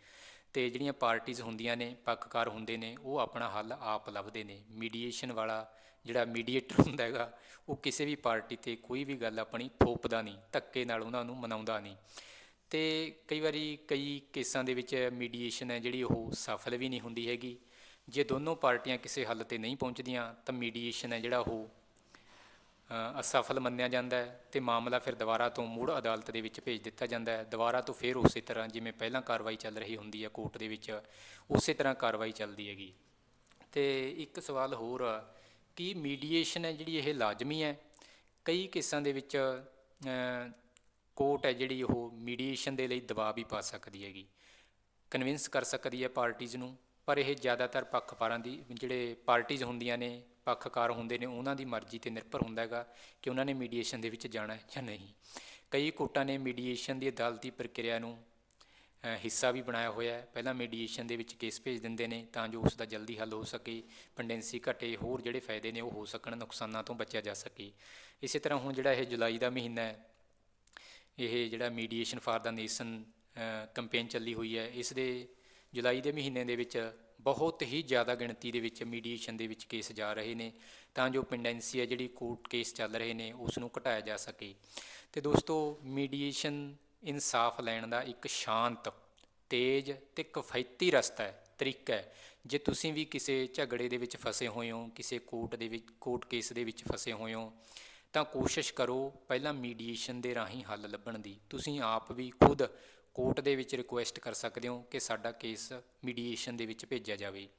A: ਤੇ ਜਿਹੜੀਆਂ ਪਾਰਟੀਆਂ ਹੁੰਦੀਆਂ ਨੇ, ਪੱਖਕਾਰ ਹੁੰਦੇ ਨੇ, ਉਹ ਆਪਣਾ ਹੱਲ ਆਪ ਲੱਭਦੇ ਨੇ। ਮੀਡੀਏਸ਼ਨ ਵਾਲਾ ਜਿਹੜਾ ਮੀਡੀਏਟਰ ਹੁੰਦਾ ਹੈਗਾ, ਉਹ ਕਿਸੇ ਵੀ ਪਾਰਟੀ ਤੇ ਕੋਈ ਵੀ ਗੱਲ ਆਪਣੀ ਥੋਪਦਾ ਨਹੀਂ, ਧੱਕੇ ਨਾਲ ਉਹਨਾਂ ਨੂੰ ਮਨਾਉਂਦਾ ਨਹੀਂ। ਤੇ ਕਈ ਵਾਰੀ ਕਈ ਕੇਸਾਂ ਦੇ ਵਿੱਚ ਮੀਡੀਏਸ਼ਨ ਹੈ, ਜਿਹੜੀ ਉਹ ਸਫਲ ਵੀ ਨਹੀਂ ਹੁੰਦੀ ਹੈਗੀ। ਜੇ ਦੋਨੋਂ ਪਾਰਟੀਆਂ ਕਿਸੇ ਹੱਲ ਤੇ ਨਹੀਂ ਪਹੁੰਚਦੀਆਂ, ਤਾਂ ਮੀਡੀਏਸ਼ਨ ਹੈ ਜਿਹੜਾ ਉਹ ਅਸਫਲ ਮੰਨਿਆ ਜਾਂਦਾ ਹੈ ਤੇ ਮਾਮਲਾ ਫਿਰ ਦੁਬਾਰਾ ਤੋਂ ਮੁੜ ਅਦਾਲਤ ਦੇ ਵਿੱਚ ਭੇਜ ਦਿੱਤਾ ਜਾਂਦਾ ਹੈ। ਦੁਬਾਰਾ ਤੋਂ ਫਿਰ ਉਸੇ ਤਰ੍ਹਾਂ ਜਿਵੇਂ ਪਹਿਲਾਂ ਕਾਰਵਾਈ ਚੱਲ ਰਹੀ ਹੁੰਦੀ ਹੈ ਕੋਰਟ ਦੇ ਵਿੱਚ, ਉਸੇ ਤਰ੍ਹਾਂ ਕਾਰਵਾਈ ਚੱਲਦੀ ਹੈਗੀ। ਤੇ ਇੱਕ ਸਵਾਲ ਹੋਰ ਆ ਕਿ ਮੀਡੀਏਸ਼ਨ ਹੈ ਜਿਹੜੀ ਇਹ ਲਾਜ਼ਮੀ ਹੈ। ਕਈ ਕੇਸਾਂ ਦੇ ਵਿੱਚ ਅ, ਕੋਰਟ ਹੈ ਜਿਹੜੀ ਉਹ ਮੀਡੀਏਸ਼ਨ ਦੇ ਲਈ ਦਬਾਅ ਵੀ ਪਾ ਸਕਦੀ ਹੈਗੀ। ਕਨਵਿੰਸ ਕਰ ਸਕਦੀ ਹੈ ਪਾਰਟੀਆਂ ਨੂੰ ਪਰ ਇਹ ਜ਼ਿਆਦਾਤਰ ਪੱਖਪਾਰਾਂ ਦੀ ਜਿਹੜੇ ਪਾਰਟੀਆਂ ਹੁੰਦੀਆਂ ਨੇ ਪੱਖਕਾਰ ਹੁੰਦੇ ਨੇ ਉਹਨਾਂ ਦੀ ਮਰਜ਼ੀ ਤੇ ਨਿਰਭਰ ਹੁੰਦਾ ਹੈਗਾ ਕਿ ਉਹਨਾਂ ਨੇ ਮੀਡੀਏਸ਼ਨ ਦੇ ਵਿੱਚ ਜਾਣਾ ਹੈ ਜਾਂ ਨਹੀਂ। ਕਈ ਕੋਰਟਾਂ ਨੇ ਮੀਡੀਏਸ਼ਨ ਦੀ ਅਦਾਲਤੀ ਪ੍ਰਕਿਰਿਆ ਨੂੰ ਹਿੱਸਾ ਵੀ ਬਣਾਇਆ ਹੋਇਆ ਹੈ। ਪਹਿਲਾਂ ਮੀਡੀਏਸ਼ਨ ਦੇ ਵਿੱਚ ਕੇਸ ਭੇਜ ਦਿੰਦੇ ਨੇ ਤਾਂ ਜੋ ਉਸ ਦਾ ਜਲਦੀ ਹੱਲ ਹੋ ਸਕੇ ਪੈਂਡੈਂਸੀ ਘਟੇ, ਹੋਰ ਜਿਹੜੇ ਫਾਇਦੇ ਨੇ ਉਹ ਹੋ ਸਕਣ, ਨੁਕਸਾਨਾਂ ਤੋਂ ਬਚਿਆ ਜਾ ਸਕੇ। ਇਸੇ ਤਰ੍ਹਾਂ ਹੁਣ ਜਿਹੜਾ ਇਹ ਜੁਲਾਈ ਦਾ ਮਹੀਨਾ ਹੈ, ਇਹ ਜਿਹੜਾ mediation for the nation campaign ਚੱਲੀ ਹੋਈ ਹੈ, ਇਸ ਦੇ ਜੁਲਾਈ ਦੇ ਮਹੀਨੇ ਦੇ ਵਿੱਚ ਬਹੁਤ ਹੀ ਜ਼ਿਆਦਾ ਗਿਣਤੀ ਦੇ ਵਿੱਚ ਮੀਡੀਏਸ਼ਨ ਦੇ ਵਿੱਚ ਕੇਸ ਜਾ ਰਹੇ ਨੇ, ਤਾਂ ਜੋ ਪੈਂਡੈਂਸੀ ਹੈ ਜਿਹੜੀ ਕੋਰਟ ਕੇਸ ਚੱਲ ਰਹੇ ਨੇ ਉਸ ਨੂੰ ਘਟਾਇਆ ਜਾ ਸਕੇ। ਤੇ ਦੋਸਤੋ ਮੀਡੀਏਸ਼ਨ ਇਨਸਾਫ ਲੈਣ ਦਾ ਇੱਕ ਸ਼ਾਂਤ, ਤੇਜ਼ ਤੇ ਕਿਫਾਇਤੀ ਰਸਤਾ ਹੈ, ਤਰੀਕਾ ਹੈ। ਜੇ ਤੁਸੀਂ ਵੀ ਕਿਸੇ ਝਗੜੇ ਦੇ ਵਿੱਚ ਫਸੇ ਹੋਏ ਹੋ, ਕਿਸੇ ਕੋਰਟ ਦੇ ਵਿੱਚ, ਕੋਰਟ ਕੇਸ ਦੇ ਵਿੱਚ ਫਸੇ ਹੋਏ ਹੋ, ਤਾਂ ਕੋਸ਼ਿਸ਼ ਕਰੋ ਪਹਿਲਾਂ ਮੀਡੀਏਸ਼ਨ ਦੇ ਰਾਹੀਂ ਹੱਲ ਲੱਭਣ ਦੀ। ਤੁਸੀਂ ਆਪ ਵੀ ਖੁਦ ਕੋਰਟ ਦੇ ਵਿੱਚ ਰਿਕੁਐਸਟ ਕਰ ਸਕਦੇ ਹੋ ਕਿ ਸਾਡਾ ਕੇਸ ਮੀਡੀਏਸ਼ਨ ਦੇ ਵਿੱਚ ਭੇਜਿਆ ਜਾਵੇ।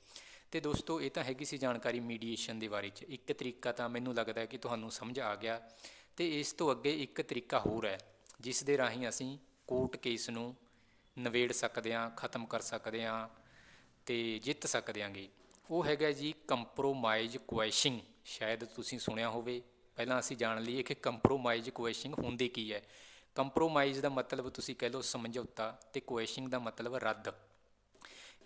A: ਤੇ ਦੋਸਤੋ, ਇਹ ਤਾਂ ਹੈਗੀ ਸੀ ਜਾਣਕਾਰੀ ਮੀਡੀਏਸ਼ਨ ਦੇ ਬਾਰੇ 'ਚ। ਇੱਕ ਤਰੀਕਾ ਤਾਂ ਮੈਨੂੰ ਲੱਗਦਾ ਹੈ ਕਿ ਤੁਹਾਨੂੰ ਸਮਝ ਆ ਗਿਆ। ਤੇ ਇਸ ਤੋਂ ਅੱਗੇ ਇੱਕ ਤਰੀਕਾ ਹੋਰ ਹੈ। ਜਿਸ ਦੇ ਰਾਹੀਂ ਅਸੀਂ ਕੋਰਟ ਕੇਸ ਨੂੰ ਨਵੇੜ ਸਕਦੇ ਹਾਂ, ਖਤਮ ਕਰ ਸਕਦੇ ਹਾਂ ਤੇ ਜਿੱਤ ਸਕਦੇ ਹਾਂਗੇ। ਉਹ ਹੈਗਾ ਜੀ ਕੰਪਰੋਮਾਈਜ਼ ਕੁਐਸ਼ਿੰਗ ਸ਼ਾਇਦ ਤੁਸੀਂ ਸੁਣਿਆ ਹੋਵੇ। ਪਹਿਲਾਂ ਅਸੀਂ ਜਾਣ ਲਈਏ ਕਿ ਕੰਪਰੋਮਾਈਜ਼ ਕੁਐਸ਼ਿੰਗ ਹੁੰਦੀ ਕੀ ਹੈ। ਕੰਪਰੋਮਾਈਜ਼ ਦਾ ਮਤਲਬ ਤੁਸੀਂ ਕਹਿ ਲਓ ਸਮਝੌਤਾ ਤੇ ਕੁਐਸ਼ਿੰਗ ਦਾ ਮਤਲਬ ਰੱਦ।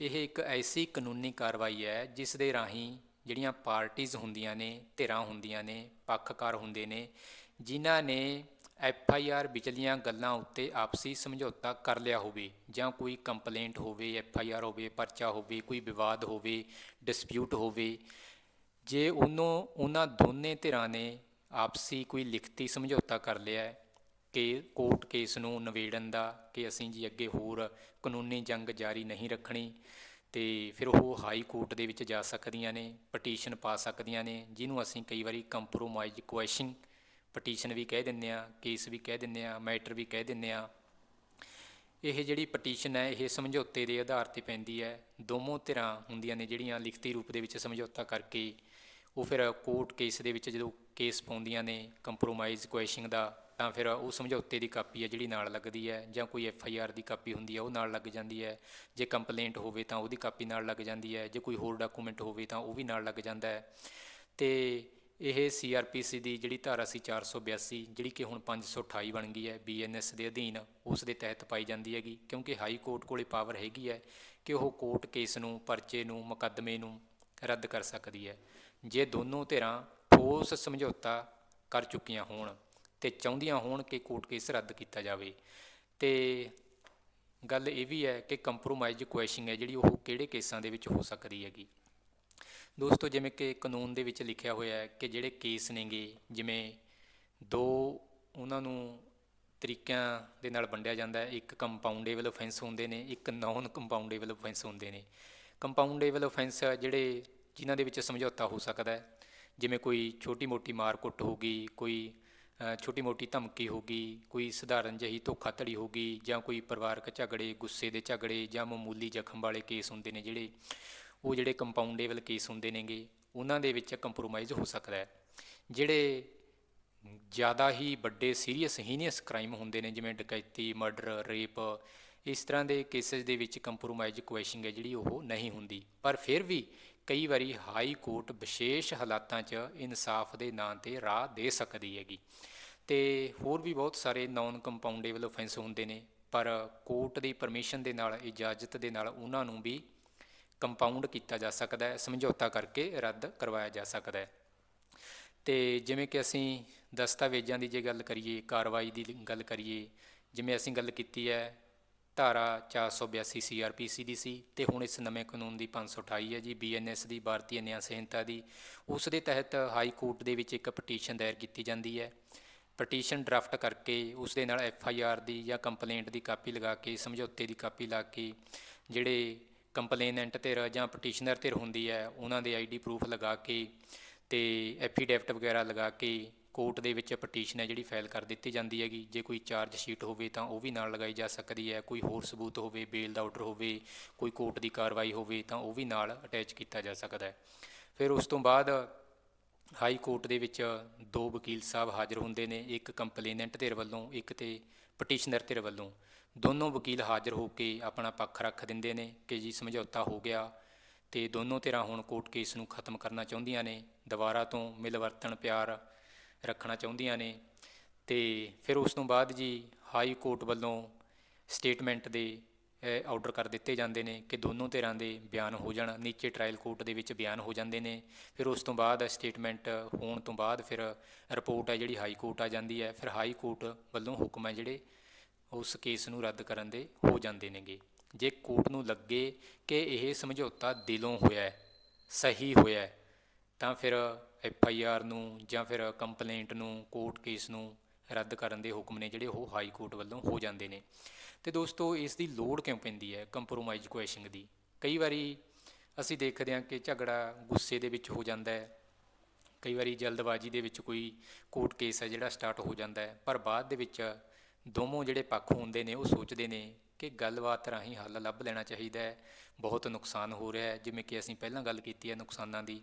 A: ਇਹ ਇੱਕ ਐਸੀ ਕਾਨੂੰਨੀ ਕਾਰਵਾਈ ਹੈ ਜਿਸ ਦੇ ਰਾਹੀਂ ਜਿਹੜੀਆਂ ਪਾਰਟੀਆਂ ਹੁੰਦੀਆਂ ਨੇ, ਧਿਰਾਂ ਹੁੰਦੀਆਂ ਨੇ, ਪੱਖਕਾਰ ਹੁੰਦੇ ਨੇ, ਜਿਨ੍ਹਾਂ ਨੇ ਐਫ ਆਈ ਆਰ ਵਿਚਲੀਆਂ ਗੱਲਾਂ ਉੱਤੇ ਆਪਸੀ ਸਮਝੌਤਾ ਕਰ ਲਿਆ ਹੋਵੇ ਜਾਂ ਕੋਈ ਕੰਪਲੇਂਟ ਹੋਵੇ, ਐਫ ਆਈ ਆਰ ਹੋਵੇ, ਪਰਚਾ ਹੋਵੇ, ਕੋਈ ਵਿਵਾਦ ਹੋਵੇ, ਡਿਸਪਿਊਟ ਹੋਵੇ, ਜੇ ਉਹਨੋਂ ਉਹਨਾਂ ਦੋਨੇ ਧਿਰਾਂ ਨੇ ਆਪਸੀ ਕੋਈ ਲਿਖਤੀ ਸਮਝੌਤਾ ਕਰ ਲਿਆ ਹੈ ਕਿ ਕੋਰਟ ਕੇਸ ਨੂੰ ਨਿਬੇੜਨ ਦਾ ਕਿ ਅਸੀਂ ਜੀ ਅੱਗੇ ਹੋਰ ਕਾਨੂੰਨੀ ਜੰਗ ਜਾਰੀ ਨਹੀਂ ਰੱਖਣੀ ਤੇ ਫਿਰ ਉਹ ਹਾਈ ਕੋਰਟ ਦੇ ਵਿੱਚ ਜਾ ਸਕਦੀਆਂ ਨੇ, ਪਟੀਸ਼ਨ ਪਾ ਸਕਦੀਆਂ ਨੇ, ਜਿਹਨੂੰ ਅਸੀਂ ਕਈ ਵਾਰੀ ਕੰਪਰੋਮਾਈਜ਼ ਕੁਐਸ਼ਨ ਪਟੀਸ਼ਨ ਵੀ ਕਹਿ ਦਿੰਦੇ ਆ ਕੇਸ ਵੀ ਕਹਿ ਦਿੰਦੇ ਆ ਮੈਟਰ ਵੀ ਕਹਿ ਦਿੰਦੇ ਆ ਇਹ ਜਿਹੜੀ ਪਟੀਸ਼ਨ ਹੈ, ਇਹ ਸਮਝੌਤੇ ਦੇ ਆਧਾਰ ਤੇ ਪੈਂਦੀ ਹੈ। ਦੋਵੇਂ ਧਿਰਾਂ ਹੁੰਦੀਆਂ ਨੇ ਜਿਹੜੀਆਂ ਲਿਖਤੀ ਰੂਪ ਦੇ ਵਿੱਚ ਸਮਝੌਤਾ ਕਰਕੇ ਉਹ ਫਿਰ ਕੋਰਟ ਕੇਸ ਦੇ ਵਿੱਚ ਜਦੋਂ ਕੇਸ ਪਾਉਂਦੀਆਂ ਨੇ, ਕੰਪਰੋਮਾਈਜ਼ ਕੁਐਸ਼ਿੰਗ ਦਾ, ਤਾਂ ਫਿਰ ਉਹ ਸਮਝੌਤੇ ਦੀ ਕਾਪੀ ਹੈ ਜਿਹੜੀ ਨਾਲ ਲੱਗਦੀ ਹੈ ਜਾਂ ਕੋਈ ਐਫ ਆਈ ਆਰ ਦੀ ਕਾਪੀ ਹੁੰਦੀ ਹੈ, ਉਹ ਨਾਲ ਲੱਗ ਜਾਂਦੀ ਹੈ। ਜੇ ਕੰਪਲੇਂਟ ਹੋਵੇ ਤਾਂ ਉਹਦੀ ਕਾਪੀ ਨਾਲ ਲੱਗ ਜਾਂਦੀ ਹੈ, ਜੇ ਕੋਈ ਹੋਰ ਡਾਕੂਮੈਂਟ ਹੋਵੇ ਤਾਂ ਉਹ ਵੀ ਨਾਲ ਲੱਗ ਜਾਂਦਾ ਹੈ। ਤੇ ਇਹ ਸੀਆਰਪੀਸੀ ਦੀ ਜਿਹੜੀ ਧਾਰਾ ਸੀ 482 ਜਿਹੜੀ ਕਿ ਹੁਣ 528 ਬਣ ਗਈ ਹੈ ਬੀਐਨਐਸ ਦੇ ਅਧੀਨ, ਉਸ ਦੇ ਤਹਿਤ ਪਾਈ ਜਾਂਦੀ ਹੈਗੀ, ਕਿਉਂਕਿ ਹਾਈ ਕੋਰਟ ਕੋਲੇ ਪਾਵਰ ਹੈਗੀ ਹੈ ਕਿ ਉਹ ਕੋਰਟ ਕੇਸ ਨੂੰ, ਪਰਚੇ ਨੂੰ, ਮੁਕੱਦਮੇ ਨੂੰ ਰੱਦ ਕਰ ਸਕਦੀ ਹੈ। ਜੇ ਦੋਨੋਂ ਧਿਰਾਂ ਠੋਸ ਸਮਝੌਤਾ ਕਰ ਚੁੱਕੀਆਂ ਹੋਣ ਤੇ ਚਾਹੁੰਦੀਆਂ ਹੋਣ ਕਿ ਕੋਰਟ ਕੇਸ ਰੱਦ ਕੀਤਾ ਜਾਵੇ, ਤੇ ਗੱਲ ਇਹ ਵੀ ਹੈ ਕਿ ਕੰਪਰੋਮਾਈਜ਼ ਕੁਐਸ਼ਿੰਗ ਹੈ ਜਿਹੜੀ ਉਹ ਕਿਹੜੇ ਕੇਸਾਂ ਦੇ ਵਿੱਚ ਹੋ ਸਕਦੀ ਹੈਗੀ। ਦੋਸਤੋ, ਜਿਵੇਂ ਕਿ ਕਾਨੂੰਨ ਦੇ ਵਿੱਚ ਲਿਖਿਆ ਹੋਇਆ ਹੈ ਕਿ ਜਿਹੜੇ ਕੇਸ ਨੇਗੇ, ਜਿਵੇਂ ਦੋ ਉਹਨਾਂ ਨੂੰ ਤਰੀਕਿਆਂ ਦੇ ਨਾਲ ਵੰਡਿਆ ਜਾਂਦਾ ਹੈ, ਇੱਕ ਕੰਪਾਊਂਡੇਬਲ ਆਫੈਂਸ ਹੁੰਦੇ ਨੇ, ਇੱਕ ਨਾਨ ਕੰਪਾਊਂਡੇਬਲ ਆਫੈਂਸ ਹੁੰਦੇ ਨੇ। ਕੰਪਾਊਂਡੇਬਲ ਆਫੈਂਸ ਜਿਹੜੇ ਜਿਨ੍ਹਾਂ ਦੇ ਵਿੱਚ ਸਮਝੌਤਾ ਹੋ ਸਕਦਾ ਹੈ, ਜਿਵੇਂ ਕੋਈ ਛੋਟੀ ਮੋਟੀ ਮਾਰ ਕੁੱਟ ਹੋ ਗਈ, ਕੋਈ ਛੋਟੀ ਮੋਟੀ ਧਮਕੀ ਹੋ ਗਈ, ਕੋਈ ਸਧਾਰਨ ਜਿਹੀ ਧੋਖਾਧੜੀ ਹੋ ਗਈ ਜਾਂ ਕੋਈ ਪਰਿਵਾਰਕ ਝਗੜੇ, ਗੁੱਸੇ ਦੇ ਝਗੜੇ ਜਾਂ ਮਾਮੂਲੀ ਜ਼ਖਮ ਵਾਲੇ ਕੇਸ ਹੁੰਦੇ ਨੇ ਜਿਹੜੇ ਉਹ ਜਿਹੜੇ ਕੰਪਾਊਂਡੇਬਲ ਕੇਸ ਹੁੰਦੇ ਨੇਗੇ, ਉਹਨਾਂ ਦੇ ਵਿੱਚ ਕੰਪਰੋਮਾਈਜ਼ ਹੋ ਸਕਦਾ ਹੈ। ਜਿਹੜੇ ਜ਼ਿਆਦਾ ਹੀ ਵੱਡੇ ਸੀਰੀਅਸ ਹੀਨੀਅਸ ਕ੍ਰਾਈਮ ਹੁੰਦੇ ਨੇ, ਜਿਵੇਂ ਡਕੈਤੀ ਮਰਡਰ ਰੇਪ ਇਸ ਤਰ੍ਹਾਂ ਦੇ ਕੇਸਿਸ ਦੇ ਵਿੱਚ ਕੰਪਰੋਮਾਈਜ਼ ਕੁਐਸ਼ਿੰਗ ਹੈ ਜਿਹੜੀ ਉਹ ਨਹੀਂ ਹੁੰਦੀ। ਪਰ ਫਿਰ ਵੀ ਕਈ ਵਾਰੀ ਹਾਈ ਕੋਰਟ ਵਿਸ਼ੇਸ਼ ਹਾਲਾਤਾਂ 'ਚ ਇਨਸਾਫ ਦੇ ਨਾਂ ਤੇ ਰਾਹ ਦੇ ਸਕਦੀ ਹੈਗੀ। ਤੇ ਹੋਰ ਵੀ ਬਹੁਤ ਸਾਰੇ ਨਾਨ ਕੰਪਾਊਂਡੇਬਲ ਆਫੈਂਸ ਹੁੰਦੇ ਨੇ, ਪਰ ਕੋਰਟ ਦੀ ਪਰਮਿਸ਼ਨ ਦੇ ਨਾਲ, ਇਜਾਜ਼ਤ ਦੇ ਨਾਲ ਉਹਨਾਂ ਨੂੰ ਵੀ ਕੰਪਾਊਂਡ ਕੀਤਾ ਜਾ ਸਕਦਾ ਹੈ, ਸਮਝੌਤਾ ਕਰਕੇ ਰੱਦ ਕਰਵਾਇਆ ਜਾ ਸਕਦਾ ਹੈ। ਤੇ ਜਿਵੇਂ ਕਿ ਅਸੀਂ ਦਸਤਾਵੇਜ਼ਾਂ ਦੀ ਜੇ ਗੱਲ ਕਰੀਏ, ਕਾਰਵਾਈ ਦੀ ਗੱਲ ਕਰੀਏ, ਜਿਵੇਂ ਅਸੀਂ ਗੱਲ ਕੀਤੀ ਹੈ, ਧਾਰਾ 482 ਸੀਆਰਪੀਸੀ ਦੀ ਸੀ ਤੇ ਹੁਣ ਇਸ ਨਵੇਂ ਕਾਨੂੰਨ ਦੀ 528 ਹੈ ਜੀ ਬੀਐਨਐਸ ਦੀ, ਭਾਰਤੀ ਨਿਆਂ ਸੰਹਿਤਾ ਦੀ, ਉਸ ਦੇ ਤਹਿਤ ਹਾਈ ਕੋਰਟ ਦੇ ਵਿੱਚ ਇੱਕ ਪਟੀਸ਼ਨ ਦਾਇਰ ਕੀਤੀ ਜਾਂਦੀ ਹੈ। ਪਟੀਸ਼ਨ ਡਰਾਫਟ ਕਰਕੇ ਉਸ ਦੇ ਨਾਲ ਐਫ ਆਈ ਆਰ ਦੀ ਜਾਂ ਕੰਪਲੇਂਟ ਦੀ ਕਾਪੀ ਲਗਾ ਕੇ, ਸਮਝੌਤੇ ਦੀ ਕਾਪੀ ਲਾ ਕੇ, ਜਿਹੜੇ ਕੰਪਲੇਨੈਂਟ ਧਿਰ ਜਾਂ ਪਟੀਸ਼ਨਰ ਧਿਰ ਹੁੰਦੀ ਹੈ, ਉਹਨਾਂ ਦੇ ਆਈਡੀ ਪ੍ਰੂਫ ਲਗਾ ਕੇ ਤੇ ਐਫੀਡੈਵਿਟ ਵਗੈਰਾ ਲਗਾ ਕੇ ਕੋਰਟ ਦੇ ਵਿੱਚ ਪਟੀਸ਼ਨ ਹੈ ਜਿਹੜੀ ਫਾਈਲ ਕਰ ਦਿੱਤੀ ਜਾਂਦੀ ਹੈਗੀ। ਜੇ ਕੋਈ ਚਾਰਜ ਸ਼ੀਟ ਹੋਵੇ ਤਾਂ ਉਹ ਵੀ ਨਾਲ ਲਗਾਈ ਜਾ ਸਕਦੀ ਹੈ। ਕੋਈ ਹੋਰ ਸਬੂਤ ਹੋਵੇ, ਬੇਲ ਦਾ ਆਰਡਰ ਹੋਵੇ, ਕੋਈ ਕੋਰਟ ਦੀ ਕਾਰਵਾਈ ਹੋਵੇ ਤਾਂ ਉਹ ਵੀ ਨਾਲ ਅਟੈਚ ਕੀਤਾ ਜਾ ਸਕਦਾ ਹੈ। ਫਿਰ ਉਸ ਤੋਂ ਬਾਅਦ ਹਾਈ ਕੋਰਟ ਦੇ ਵਿੱਚ ਦੋ ਵਕੀਲ ਸਾਹਿਬ ਹਾਜ਼ਰ ਹੁੰਦੇ ਨੇ, ਇੱਕ ਕੰਪਲੇਨੈਂਟ ਧਿਰ ਵੱਲੋਂ, ਇੱਕ ਤੇ ਪਟੀਸ਼ਨਰ ਧਿਰ ਵੱਲੋਂ। ਦੋਨੋਂ ਵਕੀਲ ਹਾਜ਼ਰ ਹੋ ਕੇ ਆਪਣਾ ਪੱਖ ਰੱਖ ਦਿੰਦੇ ਨੇ ਕਿ ਜੀ ਸਮਝੌਤਾ ਹੋ ਗਿਆ ਤੇ ਦੋਨੋਂ ਧਿਰਾਂ ਹੁਣ ਕੋਰਟ ਕੇਸ ਨੂੰ ਖਤਮ ਕਰਨਾ ਚਾਹੁੰਦੀਆਂ ਨੇ, ਦੁਬਾਰਾ ਤੋਂ ਮਿਲਵਰਤਨ ਪਿਆਰ ਰੱਖਣਾ ਚਾਹੁੰਦੀਆਂ ਨੇ ਤੇ ਫਿਰ ਉਸ ਤੋਂ ਬਾਅਦ ਜੀ ਹਾਈ ਕੋਰਟ ਵੱਲੋਂ ਸਟੇਟਮੈਂਟ ਦੇ ਆਰਡਰ ਕਰ ਦਿੱਤੇ ਜਾਂਦੇ ਨੇ ਕਿ ਦੋਨੋਂ ਧਿਰਾਂ ਦੇ ਬਿਆਨ ਹੋ ਜਾਣ, ਨੀਚੇ ਟ੍ਰਾਇਲ ਕੋਰਟ ਦੇ ਵਿੱਚ ਬਿਆਨ ਹੋ ਜਾਂਦੇ ਨੇ, ਫਿਰ ਉਸ ਤੋਂ ਬਾਅਦ ਸਟੇਟਮੈਂਟ ਹੋਣ ਤੋਂ ਬਾਅਦ ਫਿਰ ਰਿਪੋਰਟ ਹੈ ਜਿਹੜੀ ਹਾਈ ਕੋਰਟ ਆ ਜਾਂਦੀ ਹੈ, ਫਿਰ ਹਾਈ ਕੋਰਟ ਵੱਲੋਂ ਹੁਕਮ ਹੈ ਜਿਹੜੇ ਉਸ ਕੇਸ ਨੂੰ ਰੱਦ ਕਰਨ ਦੇ ਹੋ ਜਾਂਦੇ ਨੇਗੇ। ਜੇ ਕੋਰਟ ਨੂੰ ਲੱਗੇ ਕਿ ਇਹ ਸਮਝੌਤਾ ਦਿਲੋਂ ਹੋਇਆ ਹੈ, ਸਹੀ ਹੋਇਆ ਹੈ, ਤਾਂ ਫਿਰ ਐਫ ਆਈ ਆਰ ਨੂੰ ਜਾਂ ਫਿਰ ਕੰਪਲੇਂਟ ਨੂੰ, ਕੋਰਟ ਕੇਸ ਨੂੰ ਰੱਦ ਕਰਨ ਦੇ ਹੁਕਮ ਨੇ ਜਿਹੜੇ ਉਹ ਹਾਈ ਕੋਰਟ ਵੱਲੋਂ ਹੋ ਜਾਂਦੇ ਨੇ। ਤੇ ਦੋਸਤੋ, ਇਸ ਦੀ ਲੋੜ ਕਿਉਂ ਪੈਂਦੀ ਹੈ ਕੰਪਰੋਮਾਈਜ਼ ਕੁਐਸ਼ਿੰਗ ਦੀ? ਕਈ ਵਾਰੀ ਅਸੀਂ ਦੇਖਦੇ ਹਾਂ ਕਿ ਝਗੜਾ ਗੁੱਸੇ ਦੇ ਵਿੱਚ ਹੋ ਜਾਂਦਾ ਹੈ। ਕਈ ਵਾਰੀ ਜਲਦਬਾਜ਼ੀ ਦੇ ਵਿੱਚ ਕੋਈ ਕੋਰਟ ਕੇਸ ਹੈ ਜਿਹੜਾ ਸਟਾਰਟ ਹੋ ਜਾਂਦਾ ਹੈ, ਪਰ ਬਾਅਦ ਦੇ ਵਿੱਚ ਦੋਵੇਂ ਜਿਹੜੇ ਪੱਖ ਹੁੰਦੇ ਨੇ, ਉਹ ਸੋਚਦੇ ਨੇ ਕਿ ਗੱਲਬਾਤ ਰਾਹੀਂ ਹੱਲ ਲੱਭ ਲੈਣਾ ਚਾਹੀਦਾ ਹੈ। ਬਹੁਤ ਨੁਕਸਾਨ ਹੋ ਰਿਹਾ ਹੈ। ਜਿਵੇਂ ਕਿ ਅਸੀਂ ਪਹਿਲਾਂ ਗੱਲ ਕੀਤੀ ਹੈ ਨੁਕਸਾਨਾਂ ਦੀ,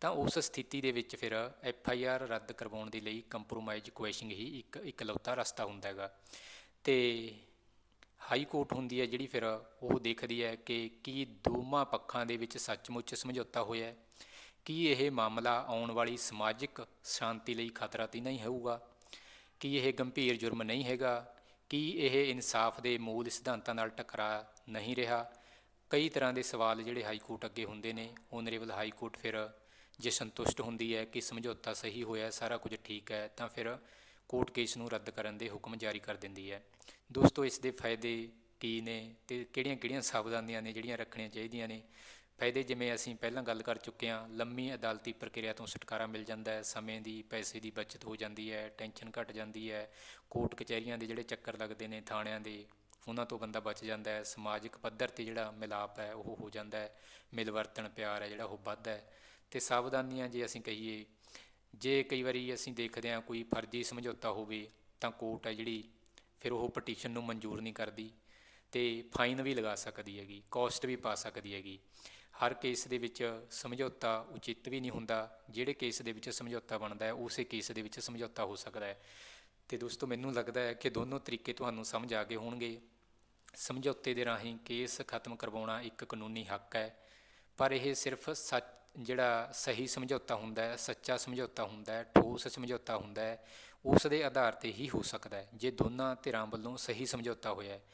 A: ਤਾਂ ਉਸ ਸਥਿਤੀ ਦੇ ਵਿੱਚ ਫਿਰ ਐਫ ਆਈ ਆਰ ਰੱਦ ਕਰਵਾਉਣ ਦੇ ਲਈ ਕੰਪਰੋਮਾਈਜ਼ ਕੁਐਸ਼ਿੰਗ ਹੀ ਇੱਕ ਇਕਲੌਤਾ ਰਸਤਾ ਹੁੰਦਾ ਹੈਗਾ। ਤੇ ਹਾਈ ਕੋਰਟ ਹੁੰਦੀ ਹੈ ਜਿਹੜੀ ਫਿਰ ਉਹ ਦੇਖਦੀ ਹੈ ਕਿ ਕੀ ਦੋਵਾਂ ਪੱਖਾਂ ਦੇ ਵਿੱਚ ਸੱਚਮੁੱਚ ਸਮਝੌਤਾ ਹੋਇਆ ਹੈ। ਕੀ ਇਹ ਮਾਮਲਾ ਆਉਣ ਵਾਲੀ ਸਮਾਜਿਕ ਸ਼ਾਂਤੀ ਲਈ ਖਤਰਾ ਤਾਂ ਨਹੀਂ ਹੋਊਗਾ? ਕੀ ਇਹ ਗੰਭੀਰ ਜੁਰਮ ਨਹੀਂ ਹੈਗਾ? ਕੀ ਇਹ ਇਨਸਾਫ ਦੇ ਮੂਲ ਸਿਧਾਂਤਾਂ ਨਾਲ ਟਕਰਾ ਨਹੀਂ ਰਿਹਾ? ਕਈ ਤਰ੍ਹਾਂ ਦੇ ਸਵਾਲ ਜਿਹੜੇ ਹਾਈ ਕੋਰਟ ਅੱਗੇ ਹੁੰਦੇ ਨੇ ਓਨਰੇਬਲ ਹਾਈ ਕੋਰਟ ਫਿਰ ਜੇ ਸੰਤੁਸ਼ਟ ਹੁੰਦੀ ਹੈ ਕਿ ਸਮਝੌਤਾ ਸਹੀ ਹੋਇਆ, ਸਾਰਾ ਕੁਝ ਠੀਕ ਹੈ, ਤਾਂ ਫਿਰ ਕੋਰਟ ਕੇਸ ਨੂੰ ਰੱਦ ਕਰਨ ਦੇ ਹੁਕਮ ਜਾਰੀ ਕਰ ਦਿੰਦੀ ਹੈ। ਦੋਸਤੋ, ਇਸ ਦੇ ਫਾਇਦੇ ਕੀ ਨੇ ਤੇ ਕਿਹੜੀਆਂ-ਕਿਹੜੀਆਂ ਸਾਵਧਾਨੀਆਂ ਨੇ ਜਿਹੜੀਆਂ ਰੱਖਣੀਆਂ ਚਾਹੀਦੀਆਂ ਨੇ? ਫਾਇਦੇ ਜਿਵੇਂ ਅਸੀਂ ਪਹਿਲਾਂ ਗੱਲ ਕਰ ਚੁੱਕੇ ਹਾਂ, ਲੰਮੀ ਅਦਾਲਤੀ ਪ੍ਰਕਿਰਿਆ ਤੋਂ ਛੁਟਕਾਰਾ ਮਿਲ ਜਾਂਦਾ ਹੈ, ਸਮੇਂ ਦੀ, ਪੈਸੇ ਦੀ ਬਚਤ ਹੋ ਜਾਂਦੀ ਹੈ, ਟੈਨਸ਼ਨ ਘਟ ਜਾਂਦੀ ਹੈ, ਕੋਰਟ ਕਚਹਿਰੀਆਂ ਦੇ ਜਿਹੜੇ ਚੱਕਰ ਲੱਗਦੇ ਨੇ, ਥਾਣਿਆਂ ਦੇ, ਉਹਨਾਂ ਤੋਂ ਬੰਦਾ ਬਚ ਜਾਂਦਾ ਹੈ, ਸਮਾਜਿਕ ਪੱਧਰ ਤੇ ਜਿਹੜਾ ਮਿਲਾਪ ਹੈ, ਉਹ ਹੋ ਜਾਂਦਾ ਹੈ ਮਿਲਵਰਤਨ ਪਿਆਰ ਹੈ, ਜਿਹੜਾ ਉਹ ਵੱਧਦਾ ਹੈ। ਤੇ ਸਾਵਧਾਨੀਆਂ ਜੇ ਅਸੀਂ ਕਹੀਏ, ਜੇ ਕਈ ਵਾਰੀ ਅਸੀਂ ਦੇਖਦੇ ਹਾਂ ਕੋਈ ਫਰਜ਼ੀ ਸਮਝੌਤਾ ਹੋਵੇ, ਤਾਂ ਕੋਰਟ ਹੈ ਜਿਹੜੀ, ਫਿਰ ਉਹ ਪਟੀਸ਼ਨ ਨੂੰ ਮਨਜ਼ੂਰ ਨਹੀਂ ਕਰਦੀ ਤੇ ਫਾਈਨ ਵੀ ਲਗਾ ਸਕਦੀ ਹੈਗੀ, ਕੋਸਟ ਵੀ ਪਾ ਸਕਦੀ ਹੈਗੀ। ਹਰ ਕੇਸ ਦੇ ਵਿੱਚ ਸਮਝੌਤਾ ਉਚਿਤ ਵੀ ਨਹੀਂ ਹੁੰਦਾ। ਜਿਹੜੇ ਕੇਸ ਦੇ ਵਿੱਚ ਸਮਝੌਤਾ ਬਣਦਾ ਹੈ, ਉਸੇ ਕੇਸ ਦੇ ਵਿੱਚ ਸਮਝੌਤਾ ਹੋ ਸਕਦਾ ਹੈ। ਤੇ ਦੋਸਤੋ, ਮੈਨੂੰ ਲੱਗਦਾ ਹੈ ਕਿ ਦੋਨੋਂ ਤਰੀਕੇ ਤੁਹਾਨੂੰ ਸਮਝ ਆ ਗਏ ਹੋਣਗੇ। ਸਮਝੌਤੇ ਦੇ ਰਾਹੀਂ ਕੇਸ ਖਤਮ ਕਰਵਾਉਣਾ ਇੱਕ ਕਾਨੂੰਨੀ ਹੱਕ ਹੈ। ਪਰ ਇਹ ਸਿਰਫ ਸੱਚ ਜਿਹੜਾ ਸਹੀ ਸਮਝੌਤਾ ਹੁੰਦਾ ਹੈ, ਸੱਚਾ ਸਮਝੌਤਾ ਹੁੰਦਾ ਹੈ, ਠੋਸ ਸਮਝੌਤਾ ਹੁੰਦਾ ਹੈ, ਉਸ ਦੇ ਆਧਾਰ ਤੇ ਹੀ ਹੋ ਸਕਦਾ ਹੈ। ਜੇ ਦੋਨਾਂ ਧਿਰਾਂ ਵੱਲੋਂ ਸਹੀ ਸਮਝੌਤਾ ਹੋਇਆ ਹੈ,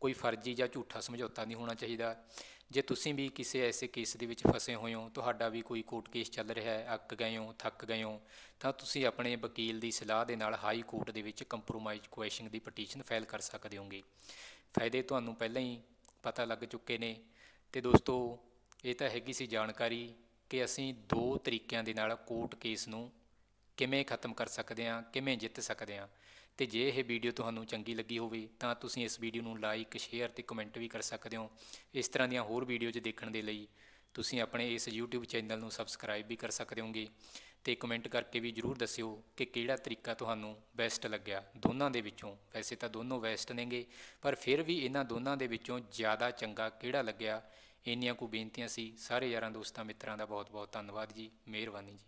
A: ਕੋਈ ਫਰਜ਼ੀ ਜਾਂ ਝੂਠਾ ਸਮਝੌਤਾ ਨਹੀਂ ਹੋਣਾ ਚਾਹੀਦਾ। ਜੇ ਤੁਸੀਂ ਵੀ ਕਿਸੇ ਐਸੇ ਕੇਸ ਦੇ ਵਿੱਚ ਫਸੇ ਹੋਏ ਹੋ, ਤੁਹਾਡਾ ਵੀ ਕੋਈ ਕੋਰਟ ਕੇਸ ਚੱਲ ਰਿਹਾ ਹੈ, ਅੱਕ ਗਏ ਹੋ, ਥੱਕ ਗਏ ਹੋ, ਤਾਂ ਤੁਸੀਂ ਆਪਣੇ ਵਕੀਲ ਦੀ ਸਲਾਹ ਦੇ ਨਾਲ ਹਾਈ ਕੋਰਟ ਦੇ ਵਿੱਚ ਕੰਪਰੋਮਾਈਜ਼ ਕੁਐਸ਼ਿੰਗ ਦੀ ਪਟੀਸ਼ਨ ਫਾਈਲ ਕਰ ਸਕਦੇ ਹੋਗੇ। ਫਾਇਦੇ ਤੁਹਾਨੂੰ ਪਹਿਲਾਂ ਹੀ ਪਤਾ ਲੱਗ ਚੁੱਕੇ ਨੇ। ਤੇ ਦੋਸਤੋ, ਇਹ ਤਾਂ ਹੈਗੀ ਸੀ ਜਾਣਕਾਰੀ ਕਿ ਅਸੀਂ ਦੋ ਤਰੀਕਿਆਂ ਦੇ ਨਾਲ ਕੋਰਟ ਕੇਸ ਨੂੰ ਕਿਵੇਂ ਖਤਮ ਕਰ ਸਕਦੇ ਹਾਂ, ਕਿਵੇਂ ਜਿੱਤ ਸਕਦੇ ਹਾਂ। ਤੇ ਜੇ ਇਹ ਵੀਡੀਓ ਤੁਹਾਨੂੰ ਚੰਗੀ ਲੱਗੀ ਹੋਵੇ ਤਾਂ ਤੁਸੀਂ ਇਸ ਵੀਡੀਓ ਨੂੰ ਲਾਈਕ ਸ਼ੇਅਰ ਤੇ ਕਮੈਂਟ ਵੀ ਕਰ ਸਕਦੇ ਹੋ। ਇਸ ਤਰ੍ਹਾਂ ਦੀਆਂ ਹੋਰ ਵੀਡੀਓਜ਼ ਦੇਖਣ ਦੇ ਲਈ ਤੁਸੀਂ ਆਪਣੇ ਇਸ YouTube ਚੈਨਲ ਨੂੰ ਸਬਸਕ੍ਰਾਈਬ ਵੀ ਕਰ ਸਕਦੇ ਹੋਗੇ ਤੇ ਕਮੈਂਟ ਕਰਕੇ ਵੀ ਜਰੂਰ ਦੱਸਿਓ ਕਿ ਕਿਹੜਾ ਤਰੀਕਾ ਤੁਹਾਨੂੰ ਬੈਸਟ ਲੱਗਿਆ। ਦੋਨਾਂ ਦੇ ਵਿੱਚੋਂ, ਵੈਸੇ ਤਾਂ ਦੋਨੋਂ ਬੈਸਟ ਨੇਗੇ, ਪਰ ਫਿਰ ਵੀ ਇਹਨਾਂ ਦੋਨਾਂ ਦੇ ਵਿੱਚੋਂ ਜ਼ਿਆਦਾ ਚੰਗਾ ਕਿਹੜਾ ਲੱਗਿਆ? ਇੰਨੀਆਂ ਕੁ ਬੇਨਤੀਆਂ ਸੀ। ਸਾਰੇ ਯਾਰਾਂ ਦੋਸਤਾਂ ਮਿੱਤਰਾਂ ਦਾ ਬਹੁਤ ਬਹੁਤ ਧੰਨਵਾਦ ਜੀ। ਮਿਹਰਬਾਨੀ ਜੀ।